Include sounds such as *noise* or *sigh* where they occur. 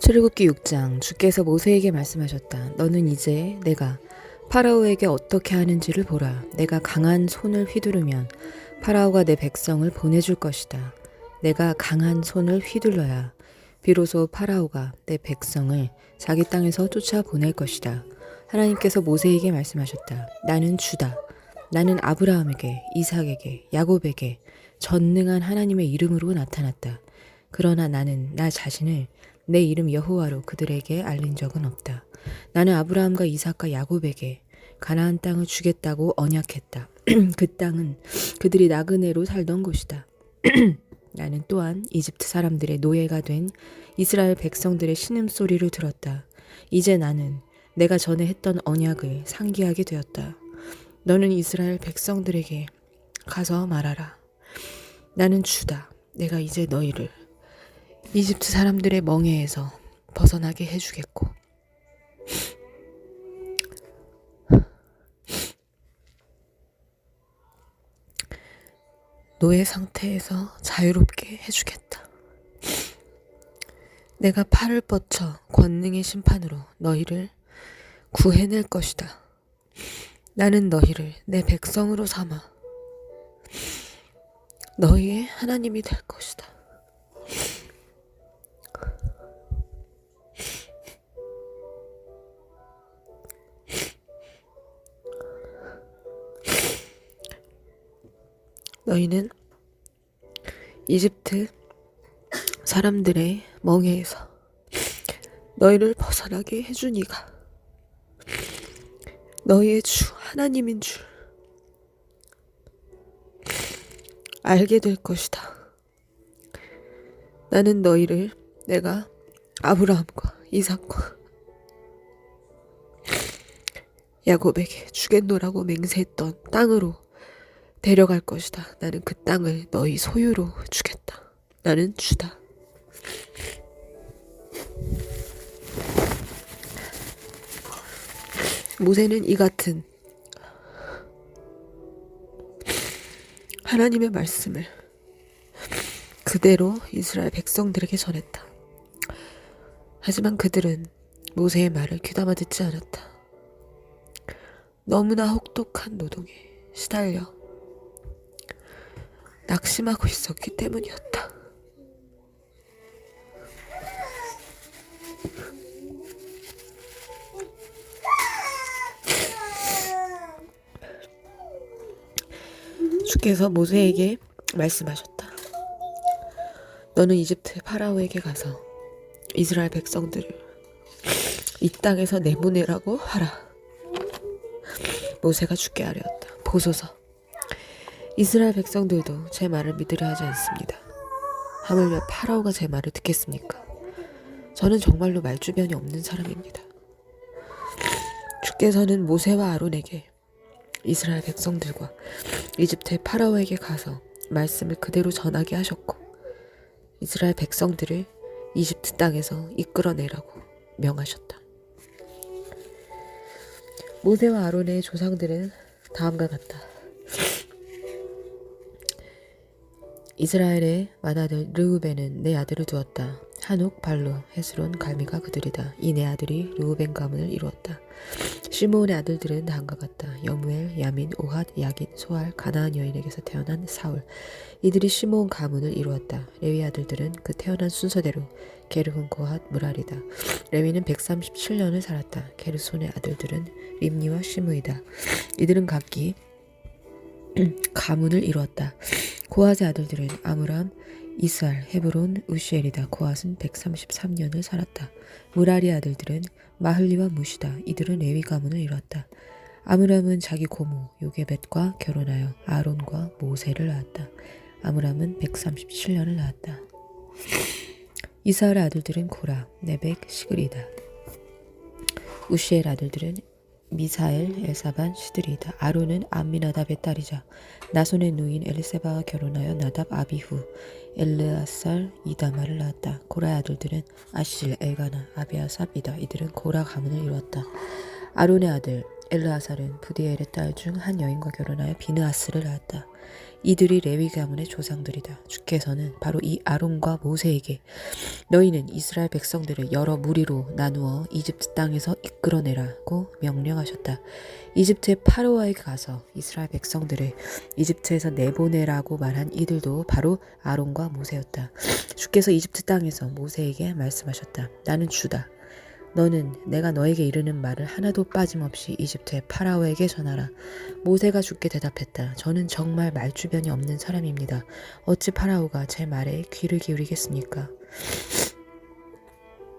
출애굽기 6장 주께서 모세에게 말씀하셨다. 너는 이제 내가 파라오에게 어떻게 하는지를 보라. 내가 강한 손을 휘두르면 파라오가 내 백성을 보내줄 것이다. 내가 강한 손을 휘둘러야 비로소 파라오가 내 백성을 자기 땅에서 쫓아 보낼 것이다. 하나님께서 모세에게 말씀하셨다. 나는 주다. 나는 아브라함에게, 이삭에게, 야곱에게 전능한 하나님의 이름으로 나타났다. 그러나 나는 나 자신을 내 이름 여호와로 그들에게 알린 적은 없다. 나는 아브라함과 이삭과 야곱에게 가나안 땅을 주겠다고 언약했다. *clears throat* 그 땅은 그들이 나그네로 살던 곳이다. *clears throat* 나는 또한 이집트 사람들의 노예가 된 이스라엘 백성들의 신음소리를 들었다. 이제 나는 내가 전에 했던 언약을 상기하게 되었다. 너는 이스라엘 백성들에게 가서 말하라. 나는 주다. 내가 이제 너희를 이집트 사람들의 멍에에서 벗어나게 해주겠고. 노예 상태에서 자유롭게 해주겠다. 내가 팔을 뻗쳐 권능의 심판으로 너희를 구해낼 것이다. 나는 너희를 내 백성으로 삼아 너희의 하나님이 될 것이다. 너희는 이집트 사람들의 멍에에서 너희를 벗어나게 해주니가 너희의 주 하나님인 줄 알게 될 것이다. 나는 너희를 내가 아브라함과 이삭과 야곱에게 주겠노라고 맹세했던 땅으로 데려갈 것이다. 나는 그 땅을 너희 소유로 주겠다. 나는 주다. 모세는 이 같은 하나님의 말씀을 그대로 이스라엘 백성들에게 전했다. 하지만 그들은 모세의 말을 귀담아 듣지 않았다. 너무나 혹독한 노동에 시달려 낙심하고 있었기 때문이었다. 주께서 모세에게 말씀하셨다. 너는 이집트 파라오에게 가서 이스라엘 백성들을 이 땅에서 내보내라고 하라. 모세가 죽게 하려었다. 보소서. 이스라엘 백성들도 제 말을 믿으려 하지 않습니다. 하물며 파라오가 제 말을 듣겠습니까? 저는 정말로 말주변이 없는 사람입니다. 주께서는 모세와 아론에게 이스라엘 백성들과 이집트의 파라오에게 가서 말씀을 그대로 전하게 하셨고 이스라엘 백성들을 이집트 땅에서 이끌어내라고 명하셨다. 모세와 아론의 조상들은 다음과 같다. 이스라엘의 맏아들 르우벤은 내 아들을 두었다. 한옥, 발로, 헤스론, 갈미가 그들이다. 이네 아들이 르우벤 가문을 이루었다. 시므온의 아들들은 다음과 같다. 여무엘, 야민, 오핫, 야긴, 소알, 가나안 여인에게서 태어난 사울. 이들이 시므온 가문을 이루었다. 레위 아들들은 그 태어난 순서대로 게르혼, 고핫, 무랄이다. 레위는 137년을 살았다. 게르손의 아들들은 림니와 시므이다. 이들은 각기 *clears throat* 가문을 이루었다. 고핫의 아들들은 아므람, 이스알, 헤브론, 우시엘이다. 고핫은 133년을 살았다. 무라리 아들들은 마흘리와 무시다. 이들은 레위 가문을 이루었다. 아므람은 자기 고모 요게벳과 결혼하여 아론과 모세를 낳았다. 아므람은 137년을 낳았다. 이스알의 아들들은 고라, 네벡, 시그리다. 우시엘 아들들은 미사엘, 엘사반, 시드리다. 아론은 암미나답의 딸이자 나손의 누인 엘세바와 결혼하여 나답, 아비후, 엘르아살, 이다마를 낳았다. 고라의 아들들은 아실, 엘가나, 아비아삽 이다. 이들은 고라 가문을 이루었다. 아론의 아들 엘르아살은 부디엘의 딸 중 한 여인과 결혼하여 비느아스를 낳았다. 이들이 레위 가문의 조상들이다. 주께서는 바로 이 아론과 모세에게 너희는 이스라엘 백성들을 여러 무리로 나누어 이집트 땅에서 이끌어내라고 명령하셨다. 이집트의 파로와에게 가서 이스라엘 백성들을 이집트에서 내보내라고 말한 이들도 바로 아론과 모세였다. 주께서 이집트 땅에서 모세에게 말씀하셨다. 나는 주다. 너는 내가 너에게 이르는 말을 하나도 빠짐없이 이집트의 파라오에게 전하라. 모세가 주께 대답했다. 저는 정말 말주변이 없는 사람입니다. 어찌 파라오가 제 말에 귀를 기울이겠습니까?